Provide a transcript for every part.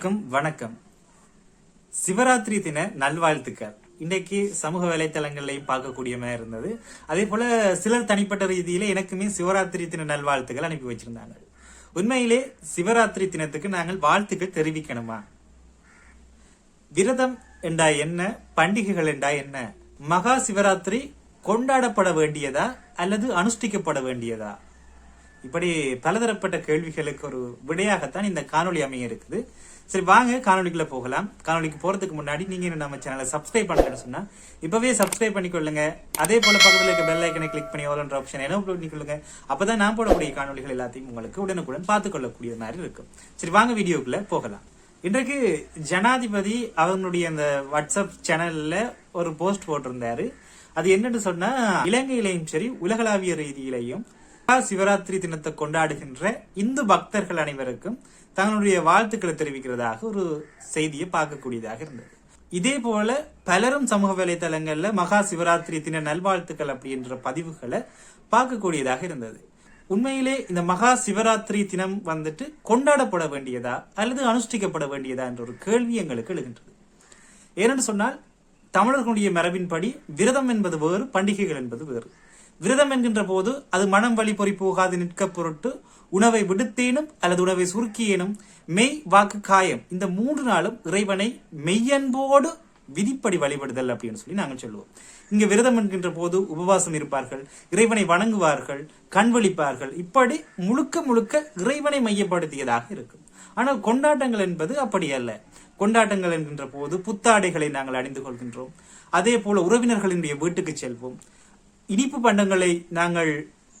அனைவருக்கும் வணக்கம். சிவராத்திரி தின நல்வாழ்த்துக்கள். இன்றைக்கு சமூக வலைத்தளங்கள்லையும் பார்க்கக்கூடிய மாதிரி இருந்தது. அதே போல சிலர் தனிப்பட்ட ரீதியில எனக்குமே சிவராத்திரி தின நல்வாழ்த்துக்கள் அனுப்பி வச்சிருந்தாங்க. உண்மையிலே சிவராத்திரி தினத்துக்கு நாங்கள் வாழ்த்துக்கள் தெரிவிக்கணுமா? விரதம் என்றா என்ன? பண்டிகைகள் என்றா என்ன? மகா சிவராத்திரி கொண்டாடப்பட வேண்டியதா அல்லது அனுஷ்டிக்கப்பட வேண்டியதா? இப்படி பலதரப்பட்ட கேள்விகளுக்கு ஒரு விடையாகத்தான் இந்த காணொளி அமைய இருக்குது. சரி வாங்க காணொலிக்குள்ள போகலாம். காணொளிக்கு போறதுக்கு முன்னாடி நீங்க நம்ம சேனலை சப்ஸ்கிரைப் பண்ணலன்னு சொன்னா இப்பவே சப்ஸ்கிரைப் பண்ணிக்கொள்ளுங்க. அதே போல பக்கத்தில் இருக்க பெல் ஐக்கனை கிளிக் பண்ணி ஓலன்ற ஆப்ஷன் என்ன பண்ணிக்கொள்ளுங்க. அப்பதான் நான் போடக்கூடிய காணொளிகள் எல்லாத்தையும் உங்களுக்கு உடனுக்குடன் பார்த்துக்கொள்ளக்கூடிய மாதிரி இருக்கும். சரி வாங்க வீடியோக்குள்ள போகலாம். இன்றைக்கு ஜனாதிபதி அவங்களுடைய அந்த வாட்ஸ்அப் சேனல்ல ஒரு போஸ்ட் போட்டிருந்தாரு. அது என்னன்னு சொன்னா இலங்கையிலையும் சரி உலகளாவிய ரீதியிலையும் சிவராத்திரி தினத்தை கொண்டாடுகின்ற இந்து பக்தர்கள் அனைவருக்கும் தங்களுடைய வாழ்த்துக்களை தெரிவிக்கிறதாக ஒரு செய்தியை பார்க்கக்கூடியதாக இருந்தது. இதே போல பலரும் சமூக வலைதளங்கள்ல மகா சிவராத்திரி தின நல்வாழ்த்துக்கள் அப்படின்ற பதிவுகளை பார்க்கக்கூடியதாக இருந்தது. உண்மையிலே இந்த மகா சிவராத்திரி தினம் வந்துட்டு கொண்டாடப்பட வேண்டியதா அல்லது அனுஷ்டிக்கப்பட வேண்டியதா என்ற ஒரு கேள்வி எங்களுக்கு எழுகின்றது. ஏனென்று சொன்னால் தமிழர்களுடைய மரபின்படி விரதம் என்பது வேறு பண்டிகைகள் என்பது வேறு. விரதம் என்கின்ற போது அது மனம் வழி பொறி போகாது நிற்க பொருட்டு உணவை விடுத்தேனும் அல்லது உணவை சுருக்கியேனும் மெய் வாக்கு காயம் இந்த மூன்று நாளும் இறைவனை மெய்யன்போடு விதிப்படி வழிபடுதல் அப்படின்னு சொல்லி நாங்கள் சொல்லுவோம். இங்க விரதம் என்கின்ற போது உபவாசம் இருப்பார்கள் இறைவனை வணங்குவார்கள் கண்வழிப்பார்கள் இப்படி முழுக்க முழுக்க இறைவனை மையப்படுத்தியதாக இருக்கும். ஆனால் கொண்டாட்டங்கள் என்பது அப்படி அல்ல. கொண்டாட்டங்கள் என்கின்ற போது புத்தாடைகளை நாங்கள் அணிந்து கொள்கின்றோம். அதே போல உறவினர்களினுடைய வீட்டுக்கு செல்வோம். இனிப்பு பண்டங்களை நாங்கள்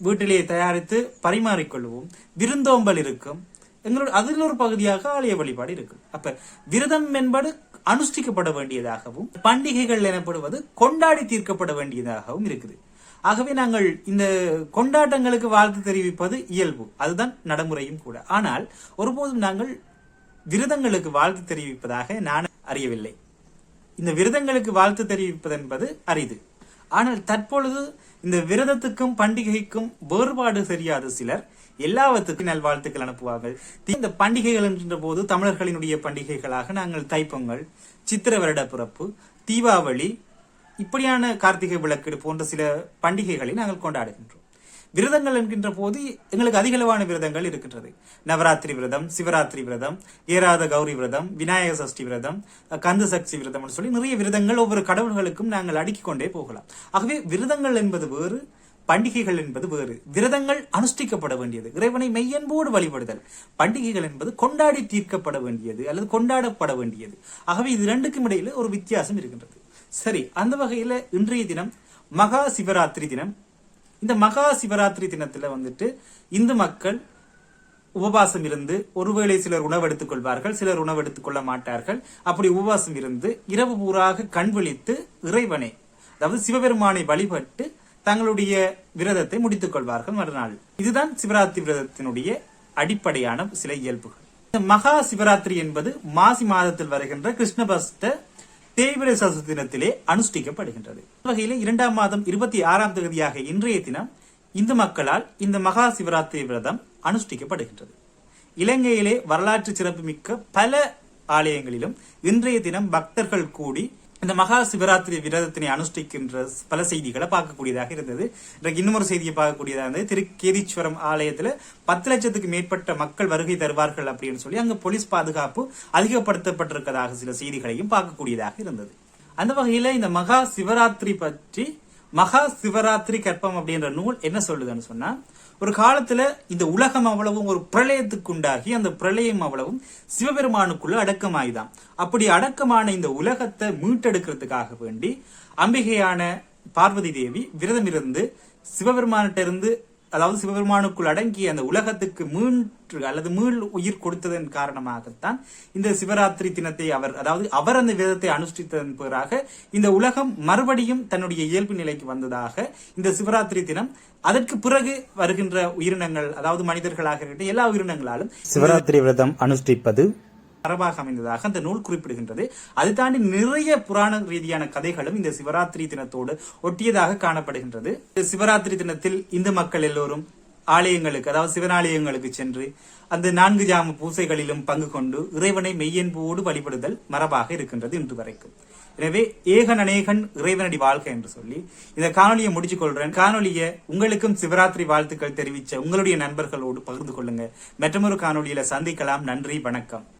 வீட்டிலே தயாரித்து பரிமாறிக்கொள்வோம். விருந்தோம்பல் இருக்கும். எங்களோட அதில் ஒரு பகுதியாக ஆலய வழிபாடு இருக்கும். அப்ப விரதம் என்பது அனுஷ்டிக்கப்பட வேண்டியதாகவும் பண்டிகைகள் எனப்படுவது கொண்டாடி தீர்க்கப்பட வேண்டியதாகவும் இருக்குது. ஆகவே நாங்கள் இந்த கொண்டாட்டங்களுக்கு வாழ்த்து தெரிவிப்பது இயல்பு. அதுதான் நடைமுறையும் கூட. ஆனால் ஒருபோதும் நாங்கள் விரதங்களுக்கு வாழ்த்து தெரிவிப்பதாக நான் அறியவில்லை. இந்த விரதங்களுக்கு வாழ்த்து தெரிவிப்பது என்பது அரிது. ஆனால் தற்பொழுது இந்த விரதத்துக்கும் பண்டிகைக்கும் வேறுபாடு தெரியாத சிலர் எல்லாவற்றுக்கும் நல்வாழ்த்துக்கள் அனுப்புவார்கள். இந்த பண்டிகைகள் என்ற போது தமிழர்களினுடைய பண்டிகைகளாக நாங்கள் தைப்பொங்கல் சித்திர வருட பிறப்பு தீபாவளி இப்படியான கார்த்திகை விளக்கீடு போன்ற சில பண்டிகைகளை நாங்கள் கொண்டாடுகின்றோம். விரதங்கள் என்கின்ற போது எங்களுக்கு அதிகளவான விரதங்கள் இருக்கின்றது. நவராத்திரி விரதம் சிவராத்திரி விரதம் ஏராத கௌரி விரதம் விநாயக சஷ்டி விரதம் கந்த சக்தி விரதம் சொல்லி நிறைய விரதங்கள் ஒவ்வொரு கடவுள்களுக்கும் நாங்கள் அடுக்கிக் கொண்டே போகலாம். ஆகவே விரதங்கள் என்பது வேறு பண்டிகைகள் என்பது வேறு. விரதங்கள் அனுஷ்டிக்கப்பட வேண்டியது. இறைவனை மெய்யன்போடு வழிபடுதல். பண்டிகைகள் என்பது கொண்டாடி தீர்க்கப்பட வேண்டியது அல்லது கொண்டாடப்பட வேண்டியது. ஆகவே இது ரெண்டுக்கும் இடையில ஒரு வித்தியாசம் இருக்கின்றது. சரி அந்த வகையில இன்றைய தினம் மகா சிவராத்திரி தினம் இந்த மகா சிவராத்திரி தினத்துல வந்துட்டு இந்து மக்கள் உபவாசம் இருந்து ஒருவேளை சிலர் உணவெடுத்துக் கொள்வார்கள் சிலர் உணவெடுத்துக் கொள்ள மாட்டார்கள். அப்படி உபவாசம் இருந்து இரவு பூராக கண் விழித்து இறைவனை அதாவது சிவபெருமானை வழிபட்டு தங்களுடைய விரதத்தை முடித்துக் கொள்வார்கள் மறுநாள். இதுதான் சிவராத்திரி விரதத்தினுடைய அடிப்படையான சில இயல்புகள். இந்த மகா சிவராத்திரி என்பது மாசி மாதத்தில் வருகின்ற கிருஷ்ணபஸ்த தேய்பிரை சதுர்த்தி தினத்திலே அனுஷ்டிக்கப்படுகின்றது. வகையிலே இரண்டாம் மாதம் இருபத்தி ஆறாம் தேதியாக இன்றைய தினம் இந்து மக்களால் இந்த மகா சிவராத்திரி விரதம் அனுஷ்டிக்கப்படுகின்றது. இலங்கையிலே வரலாற்று சிறப்புமிக்க பல ஆலயங்களிலும் இன்றைய தினம் பக்தர்கள் கூடி இந்த மகா சிவராத்திரி விரதத்தினை அனுஷ்டிக்கின்ற பல செய்திகளை பார்க்கக்கூடியதாக இருந்தது. இன்றைக்கு இன்னொரு செய்தியை பார்க்கக்கூடியதாக இருந்தது. திருக்கேதீஸ்வரம் ஆலயத்துல பத்து லட்சத்துக்கு மேற்பட்ட மக்கள் வருகை தருவார்கள் அப்படின்னு சொல்லி அங்கு போலீஸ் பாதுகாப்பு அதிகப்படுத்தப்பட்டிருக்கதாக சில செய்திகளையும் பார்க்கக்கூடியதாக இருந்தது. அந்த வகையில இந்த மகா சிவராத்திரி பற்றி மகா சிவராத்திரி கற்பம் அப்படின்ற நூல் என்ன சொல்லுதுன்னு சொன்னா ஒரு காலத்துல இந்த உலகம் அவ்வளவும் ஒரு பிரளயத்துக்கு உண்டாகி அந்த பிரளயம் அவ்வளவும் சிவபெருமானுக்குள்ள அடக்கமாய்தான். அப்படி அடக்கமான இந்த உலகத்தை மீட்டெடுக்கிறதுக்காக வேண்டி அம்பிகையான பார்வதி தேவி விரதம் இருந்து சிவபெருமானிட்ட இருந்து அதாவது சிவபெருமானுக்குள் அடங்கிய அந்த உலகத்துக்கு மீன்று அல்லது மீள் உயிர் கொடுத்ததன் காரணமாகத்தான் இந்த சிவராத்திரி தினத்தை அவர் அதாவது அவர் அந்த விரதத்தை அனுஷ்டித்ததன் பிறகாக இந்த உலகம் மறுபடியும் தன்னுடைய இயல்பு நிலைக்கு வந்ததாக இந்த சிவராத்திரி தினம் அதற்கு பிறகு வருகின்ற உயிரினங்கள் அதாவது மனிதர்களாக இருக்கட்டும் எல்லா உயிரினங்களாலும் சிவராத்திரி விரதம் அனுஷ்டிப்பது மரபாக அமைந்ததாக அந்த நூல் குறிப்பிடுகின்றது. அது தாண்டி நிறைய புராண ரீதியான கதைகளும் இந்த சிவராத்திரி தினத்தோடு ஒட்டியதாக காணப்படுகின்றது. இந்த சிவராத்திரி தினத்தில் இந்து மக்கள் எல்லோரும் ஆலயங்களுக்கு அதாவது சிவனாலயங்களுக்கு சென்று அந்த நான்கு ஜாம பூசைகளிலும் பங்கு கொண்டு இறைவனை மெய்யன்போடு வழிபடுதல் மரபாக இருக்கின்றது இன்று வரைக்கும். எனவே ஏகன் அநேகன் இறைவனடி வாழ்க என்று சொல்லி இந்த காணொலியை முடிச்சு கொள்றேன். காணொலியை உங்களுக்கும் சிவராத்திரி வாழ்த்துக்கள் தெரிவித்த உங்களுடைய நண்பர்களோடு பகிர்ந்து கொள்ளுங்க. மற்றொரு காணொலியில சந்திக்கலாம். நன்றி வணக்கம்.